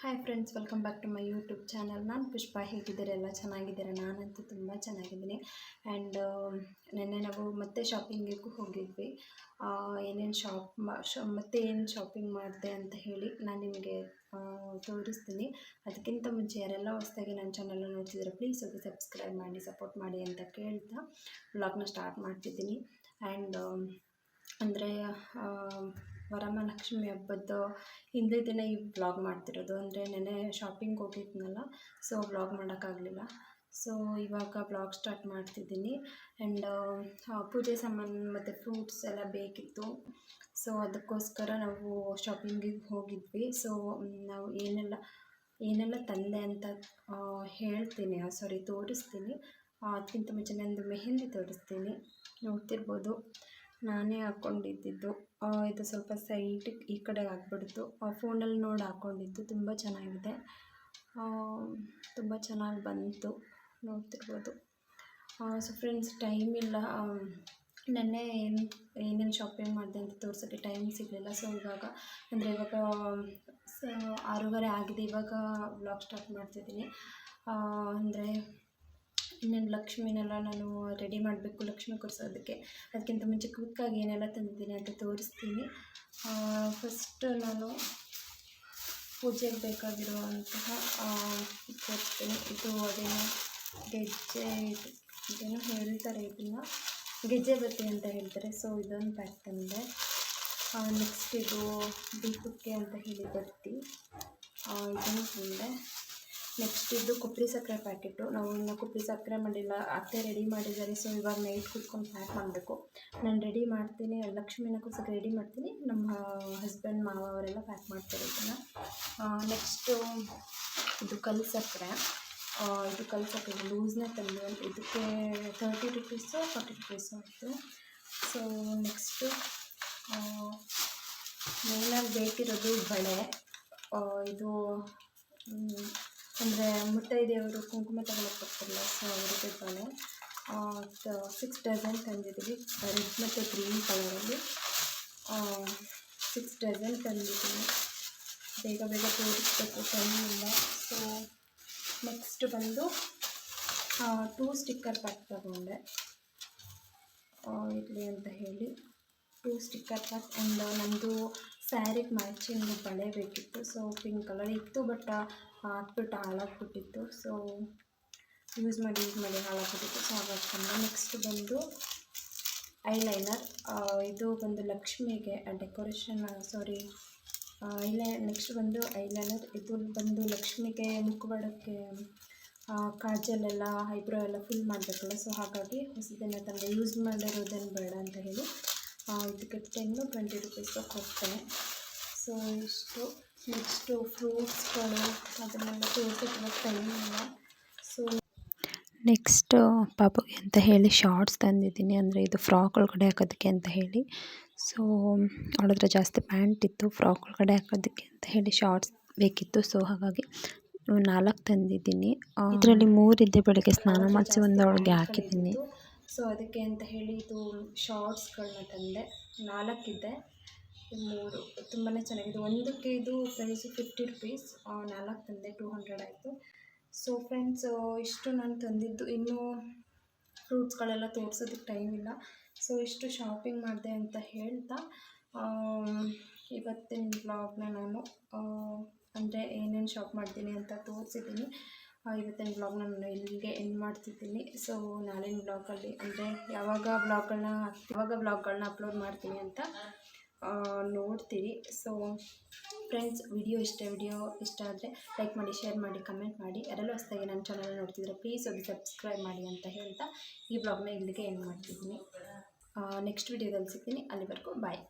Hi friends welcome back to my YouTube channel ನಾನು ಪುಷ್ಪ, ಹೇಗಿದ್ದೀರಾ? ಎಲ್ಲ ಚೆನ್ನಾಗಿದ್ದೀರಾ? ನಾನಂತೂ ತುಂಬ ಚೆನ್ನಾಗಿದ್ದೀನಿ. ಆ್ಯಂಡ್ ನಿನ್ನೆ ನಾವು ಮತ್ತೆ ಶಾಪಿಂಗಿಗೂ ಹೋಗಿದ್ವಿ. ಏನೇನು ಶಾಪ್ ಮಾ, ಶಾ, ಮತ್ತೆ ಏನು ಶಾಪಿಂಗ್ ಮಾಡಿದೆ ಅಂತ ಹೇಳಿ ನಾನು ನಿಮಗೆ ತೋರಿಸ್ತೀನಿ. ಅದಕ್ಕಿಂತ ಮುಂಚೆ ಯಾರೆಲ್ಲ ಹೊಸ್ದಾಗಿ ನನ್ನ ಚಾನಲ್ನ ನೋಡ್ತಿದ್ರೆ ಪ್ಲೀಸ್ ಹೋಗಿ ಸಬ್ಸ್ಕ್ರೈಬ್ ಮಾಡಿ ಸಪೋರ್ಟ್ ಮಾಡಿ ಅಂತ ಕೇಳ್ತಾ ಬ್ಲಾಗ್ನ ಸ್ಟಾರ್ಟ್ ಮಾಡ್ತಿದ್ದೀನಿ. ಆ್ಯಂಡ್ ಅಂದರೆ ವರಮಹಾಲಕ್ಷ್ಮಿ ಹಬ್ಬದ ಹಿಂದೆ ದಿನ ಈ ವ್ಲಾಗ್ ಮಾಡ್ತಿರೋದು. ಅಂದರೆ ನೆನ್ನೆ ಶಾಪಿಂಗ್ ಹೋಗಿದ್ನಲ್ಲ ಸೊ ವ್ಲಾಗ್ ಮಾಡೋಕ್ಕಾಗಲಿಲ್ಲ. ಸೊ ಇವಾಗ ಬ್ಲಾಗ್ ಸ್ಟಾರ್ಟ್ ಮಾಡ್ತಿದ್ದೀನಿ. ಆ್ಯಂಡ್ ಪೂಜೆ ಸಾಮಾನು ಮತ್ತು ಫ್ರೂಟ್ಸ್ ಎಲ್ಲ ಬೇಕಿತ್ತು. ಸೊ ಅದಕ್ಕೋಸ್ಕರ ನಾವು ಶಾಪಿಂಗಿಗೆ ಹೋಗಿದ್ವಿ. ಸೊ ನಾವು ಏನೆಲ್ಲ ಏನೆಲ್ಲ ತಂದೆ ಅಂತ ಹೇಳ್ತೀನಿ. ಸಾರಿ ತೋರಿಸ್ತೀನಿ. ಅದಕ್ಕಿಂತ ಮುಂಚೆ ನಂದು ಮೆಹೆಂದಿ ತೋರಿಸ್ತೀನಿ. ನೋಡ್ತಿರ್ಬೋದು. ನಾನೇ ಹಾಕ್ಕೊಂಡಿದ್ದಿದ್ದು ಇದು ಸ್ವಲ್ಪ ಸೈಡ್ ಈ ಕಡೆ ಆಗಿಬಿಡ್ತು. ಫೋನಲ್ಲಿ ನೋಡಿ ಹಾಕ್ಕೊಂಡಿದ್ದು ತುಂಬ ಚೆನ್ನಾಗಿದೆ. ತುಂಬ ಚೆನ್ನಾಗಿ ಬಂತು. ನೋಡ್ತಿರ್ಬೋದು. ಸೊ ಫ್ರೆಂಡ್ಸ್, ಟೈಮ್ ಇಲ್ಲ. ನೆನ್ನೆ ಏನು, ಏನೇನು ಶಾಪಿಂಗ್ ಮಾಡಿದೆ ಅಂತ ತೋರ್ಸೋಕ್ಕೆ ಟೈಮ್ ಸಿಗಲಿಲ್ಲ. ಸೊ ಇವಾಗ, ಅಂದರೆ ಇವಾಗ ಆರೂವರೆ ಆಗಿದೆ. ಇವಾಗ ವ್ಲಾಗ್ ಸ್ಟಾರ್ಟ್ ಮಾಡ್ತಿದ್ದೀನಿ. ಅಂದರೆ ಇನ್ನೇನು ಲಕ್ಷ್ಮಿನೆಲ್ಲ ನಾನು ರೆಡಿ ಮಾಡಬೇಕು, ಲಕ್ಷ್ಮಿ ಕೊಡಿಸೋದಕ್ಕೆ. ಅದಕ್ಕಿಂತ ಮುಂಚೆ ಕ್ವಿಕ್ಕಾಗಿ ಏನೆಲ್ಲ ತಂದಿದ್ದೀನಿ ಅಂತ ತೋರಿಸ್ತೀನಿ. ಫಸ್ಟ್ ನಾನು ಪೂಜೆಗೆ ಬೇಕಾಗಿರುವಂತಹ ತೋರಿಸ್ತೀನಿ ಇದು ಅದೇನು ಗೆಜ್ಜೆ, ಇದು ಇದೇನೋ ಹೇಳ್ತಾರೆ ಇದನ್ನು. ಗೆಜ್ಜೆ ಬತ್ತಿ ಅಂತ ಹೇಳ್ತಾರೆ. ಸೊ ಇದೊಂದು ಪ್ಯಾಕ್ ತಂದೆ ನೆಕ್ಸ್ಟ್ ಇದು ದೀಪಕ್ಕೆ ಅಂತ ಹೇಳಿ ಬತ್ತಿ. ಇದನ್ನು ತಂದೆ ನೆಕ್ಸ್ಟ್ ಇದು ಕೊಬ್ಬರಿ ಸಕ್ಕರೆ ಪ್ಯಾಕೆಟು ನಾವು ಇನ್ನು ಕೊಬ್ಬರಿ ಸಕ್ಕರೆ ಮಾಡಿಲ್ಲ ಅತ್ತೆ ರೆಡಿ ಮಾಡಿದ್ದಾರೆ. ಸೊ ಇವಾಗ ನೈಟ್ ಕೂತ್ಕೊಂಡು ಪ್ಯಾಕ್ ಮಾಡಬೇಕು. ನಾನು ರೆಡಿ ಮಾಡ್ತೀನಿ. ಲಕ್ಷ್ಮಿನ ಕೂರ್ಸೋಕೆ ರೆಡಿ ಮಾಡ್ತೀನಿ. ನಮ್ಮ ಹಸ್ಬೆಂಡ್ ಮಾವ ಅವರೆಲ್ಲ ಪ್ಯಾಕ್ ಮಾಡ್ತಾರೆ ಇದನ್ನು. ನೆಕ್ಸ್ಟು ಇದು ಕಲ್ಲು ಸಕ್ಕರೆ. ಇದು ಕಲ್ಲು ಸಕ್ಕರೆ ಲೂಸ್ನೇ ತಂದು, ಇದಕ್ಕೆ ತರ್ಟಿ ರುಪೀಸು ಫಾರ್ಟಿ ರುಪೀಸು ಆಯಿತು ಸೊ ನೆಕ್ಸ್ಟು ಮೇಯ್ನಾಗಿ ಬೇಕಿರೋದು ಬಳೆ. ಇದು ಅಂದರೆ ಮುತ್ತೈದೆಯವರು ಕುಂಕುಮ ತಗೊಳಕ್ಕೆ ಬರ್ತಾರಲ್ಲ ಸೊ ಅವರಿಗೆ ಬಳೆ ಸಿಕ್ಸ್ ಡಜನ್ ತಂದಿದ್ದೀವಿ. ರೆಡ್ ಮತ್ತು ಗ್ರೀನ್ ಕಲರಲ್ಲಿ ಸಿಕ್ಸ್ ಡಜನ್ ತಂದಿದ್ದೀನಿ ಬೇಗ ಬೇಗ ತೋರಿಸ್ಬೇಕು ಇಲ್ಲ. ಸೊ ನೆಕ್ಸ್ಟ್ ಬಂದು ಟೂ ಸ್ಟಿಕ್ಕರ್ ಪ್ಯಾಕ್ ತಗೊಂಡೆ. ಇರಲಿ ಅಂತ ಹೇಳಿ. ಟೂ ಸ್ಟಿಕ್ಕರ್ ಪ್ಯಾಕ್ ಆ್ಯಂಡ್ ನಮ್ಮದು ಸ್ಯಾರಿಗೆ ಮ್ಯಾಚಿಂಗ್ ಬಳೆ ಬೇಕಿತ್ತು. ಸೊ ಪಿಂಕ್ ಕಲರ್ ಇತ್ತು ಬಟ್ ಹಾಕ್ಬಿಟ್ಟು ಹಾಳಾಗ್ಬಿಟ್ಟಿತ್ತು. ಸೊ ಯೂಸ್ ಮಾಡಿ ಯೂಸ್ ಮಾಡಿ ಹಾಳಾಗ್ಬಿಟ್ಟಿತ್ತು. ಸೊ ಹಾಗಾಗಿ ನೆಕ್ಸ್ಟ್ ಬಂದು ಐಲೈನರ್ ಇದು ಬಂದು ಲಕ್ಷ್ಮಿಗೆ ಡೆಕೋರೇಷನ್ ಸಾರಿ ಐಲೈ ನೆಕ್ಸ್ಟ್ ಬಂದು ಐಲೈನರ್ ಇದು ಬಂದು ಲಕ್ಷ್ಮಿಗೆ ಮುಖವಾಡಕ್ಕೆ ಕಾಜಲೆಲ್ಲ ಐಬ್ರೋ ಎಲ್ಲ ಫುಲ್ ಮಾಡಬೇಕಲ್ಲ. ಸೊ ಹಾಗಾಗಿ ಹೊಸದನ್ನು ತಂದೆ ಯೂಸ್ ಮಾಡಿರೋದೇನು ಬೇಡ ಅಂತ ಹೇಳಿ ಇದಕ್ಕೆ ಟೆನ್ನು ಟ್ವೆಂಟಿ ರುಪೀಸ್ ಹೋಗ್ತೇನೆ. ಸೊ ಇಷ್ಟು ನೆಕ್ಸ್ಟು ಫ್ರೂಟ್ಸ್ಗಳು ಅದನ್ನೆಲ್ಲ ತೋರಿಸೋಕ್ಕೆ ಟೈಮ್ ಇಲ್ಲ. ಸೊ ನೆಕ್ಸ್ಟ್ ಪಾಪಗೆ ಅಂತ ಹೇಳಿ ಶಾರ್ಟ್ಸ್ ತಂದಿದ್ದೀನಿ. ಅಂದರೆ ಇದು ಫ್ರಾಕ್ ಒಳಗಡೆ ಹಾಕೋದಕ್ಕೆ ಅಂತ ಹೇಳಿ. ಸೊ ಅವಳ ಹತ್ರ ಜಾಸ್ತಿ ಪ್ಯಾಂಟ್ ಇತ್ತು. ಫ್ರಾಕ್ ಒಳಗಡೆ ಹಾಕೋದಕ್ಕೆ ಅಂತ ಹೇಳಿ ಶಾರ್ಟ್ಸ್ ಬೇಕಿತ್ತು. ಸೊ ಹಾಗಾಗಿ ನಾಲ್ಕು ತಂದಿದ್ದೀನಿ. ಇದರಲ್ಲಿ ಮೂರಿದ್ದೆ ಬೆಳಗ್ಗೆ ಸ್ನಾನ ಮಾಡಿಸಿ ಒಂದು ಅವಳಿಗೆ ಹಾಕಿದ್ದೀನಿ. ಸೊ ಅದಕ್ಕೆ ಅಂತ ಹೇಳಿ ಇದು ಶಾರ್ಟ್ಸ್ಗಳನ್ನ ತಂದೆ. ನಾಲ್ಕಿದೆ. ಮೂರು ತುಂಬಾ ಚೆನ್ನಾಗಿದೆ. ಒಂದಕ್ಕೆ ಇದು ಪ್ರೈಸು ಫಿಫ್ಟಿ ರುಪೀಸ್ ನಾಲ್ಕು ತಂದೆ ಟೂ ಹಂಡ್ರೆಡ್ ಆಯಿತು. ಸೊ ಫ್ರೆಂಡ್ಸ್ ಇಷ್ಟು ನಾನು ತಂದಿದ್ದು. ಇನ್ನೂ ಫ್ರೂಟ್ಸ್ಗಳೆಲ್ಲ ತೋರಿಸೋದಕ್ಕೆ ಟೈಮ್ ಇಲ್ಲ. ಸೊ ಇಷ್ಟು ಶಾಪಿಂಗ್ ಮಾಡಿದೆ ಅಂತ ಹೇಳ್ತಾ ಇವತ್ತಿನ ಬ್ಲಾಗ್ನ ನಾನು ಅಂದರೆ ಏನೇನು ಶಾಪ್ ಮಾಡ್ತೀನಿ ಅಂತ ತೋರಿಸಿದ್ದೀನಿ. ಇವತ್ತಿನ ಬ್ಲಾಗ್ನ ನಾನು ಇಲ್ಲಿಗೆ ಎಂಡ್ ಮಾಡ್ತಿದ್ದೀನಿ. ಸೊ ನಾಳಿನ ಬ್ಲಾಗಲ್ಲಿ ಅಂದರೆ ಯಾವಾಗ ಬ್ಲಾಗ್ಗಳನ್ನ ಯಾವಾಗ ಬ್ಲಾಗ್ಗಳನ್ನ ಅಪ್ಲೋಡ್ ಮಾಡ್ತೀನಿ ಅಂತ ನೋಡ್ತೀರಿ. ಸೊ ಫ್ರೆಂಡ್ಸ್ ವಿಡಿಯೋ ಇಷ್ಟ ವಿಡಿಯೋ ಇಷ್ಟ ಆದರೆ ಲೈಕ್ ಮಾಡಿ ಶೇರ್ ಮಾಡಿ ಕಮೆಂಟ್ ಮಾಡಿ. ಯಾರೆಲ್ಲ ಹೊಸದಾಗಿ ನನ್ನ ಚಾನಲ್ ನೋಡ್ತಿದ್ರೆ ಪ್ಲೀಸ್ ಒಂದು ಸಬ್ಸ್ಕ್ರೈಬ್ ಮಾಡಿ ಅಂತ ಹೇಳ್ತಾ ಈ ಬ್ಲಾಗ್ನ ಇಲ್ಲಿಗೆ ಏನು ಮಾಡ್ತಿದ್ದೀನಿ. ನೆಕ್ಸ್ಟ್ ವಿಡಿಯೋದಲ್ಲಿ ಸಿಗ್ತೀನಿ. ಅಲ್ಲಿವರೆಗೂ ಬಾಯ್